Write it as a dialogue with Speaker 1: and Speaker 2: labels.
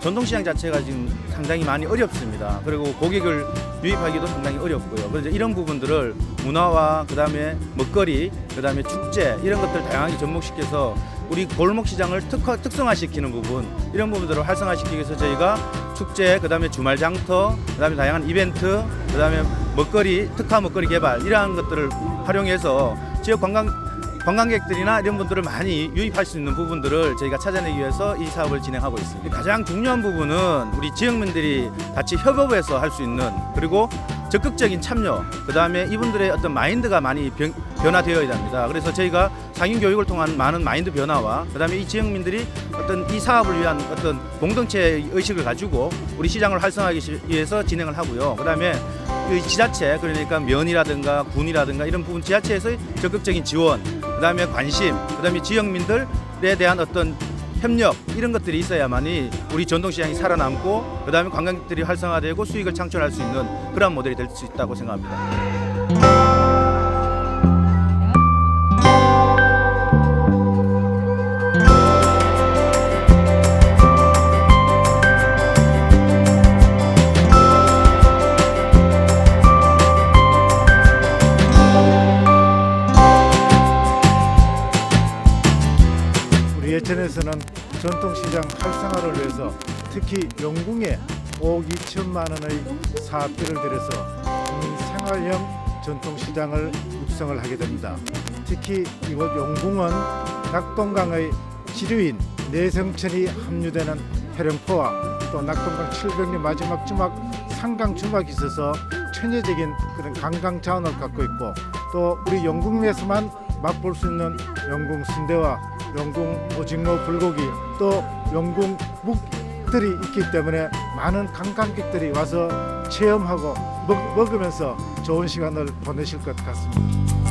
Speaker 1: 전통시장 자체가 지금 상당히 많이 어렵습니다. 그리고 고객을 유입하기도 상당히 어렵고요. 그래서 이런 부분들을 문화와 그다음에 먹거리, 그다음에 축제 이런 것들 다양하게 접목시켜서 우리 골목 시장을 특화 특성화시키는 부분 이런 부분들을 활성화시키기 위해서 저희가 축제, 그다음에 주말 장터, 그다음에 다양한 이벤트, 그다음에 먹거리 특화 먹거리 개발 이러한 것들을 활용해서 지역 관광 관광객들이나 이런 분들을 많이 유입할 수 있는 부분들을 저희가 찾아내기 위해서 이 사업을 진행하고 있습니다. 가장 중요한 부분은 우리 지역민들이 같이 협업해서 할 수 있는 그리고 적극적인 참여, 그 다음에 이분들의 어떤 마인드가 많이 변, 변화되어야 됩니다. 그래서 저희가 상인 교육을 통한 많은 마인드 변화와 그 다음에 이 지역민들이 어떤 이 사업을 위한 어떤 공동체 의식을 가지고 우리 시장을 활성화하기 위해서 진행을 하고요. 그 다음에 이 지자체 그러니까 면이라든가 군이라든가 이런 부분 지자체에서의 적극적인 지원, 그다음에 관심, 그다음에 지역민들에 대한 어떤 협력 이런 것들이 있어야만이 우리 전통시장이 살아남고 그다음에 관광객들이 활성화되고 수익을 창출할 수 있는 그런 모델이 될 수 있다고 생각합니다.
Speaker 2: 우리 예천에서는 전통시장 활성화를 위해서 특히 영궁에 5억 2천만 원의 사업비를 들여서 국민 생활형 전통시장을 육성을 하게 됩니다. 특히 이곳 영궁은 낙동강의 지류인 내성천이 합류되는 해령포와 또 낙동강 700리 마지막 주막 상강 주막이 있어서 천혜적인 그런 관광 자원을 갖고 있고 또 우리 영궁 내에서만 맛볼 수 있는 영궁 순대와 영궁 오징어 불고기 또 영궁 묵들이 있기 때문에 많은 관광객들이 와서 체험하고 먹, 먹으면서 좋은 시간을 보내실 것 같습니다.